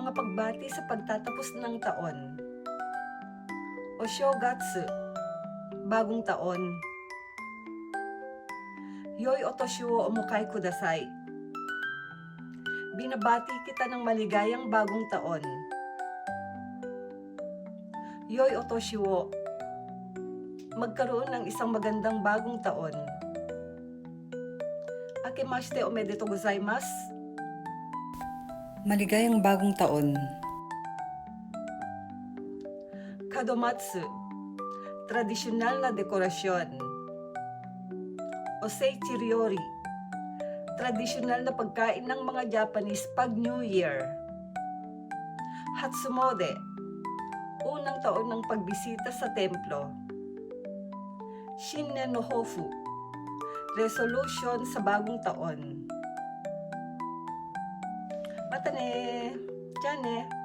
Mga pagbati sa pagtatapos ng taon. O Shogatsu, bagong taon. Yoy Otoshu o Omukai Kudasai. Binabati kita ng maligayang bagong taon. Yoy Otoshu o magkaroon ng isang magandang bagong taon. Akimashite omedetou gozaimasu. Maligayang bagong taon. Kadomatsu, tradisyonal na dekorasyon. Oseichi ryori, tradisyonal na pagkain ng mga Japanese pag New Year. Hatsumode, unang taon ng pagbisita sa templo. Shinnen no Hofu, resolution sa bagong taon. またねじゃあね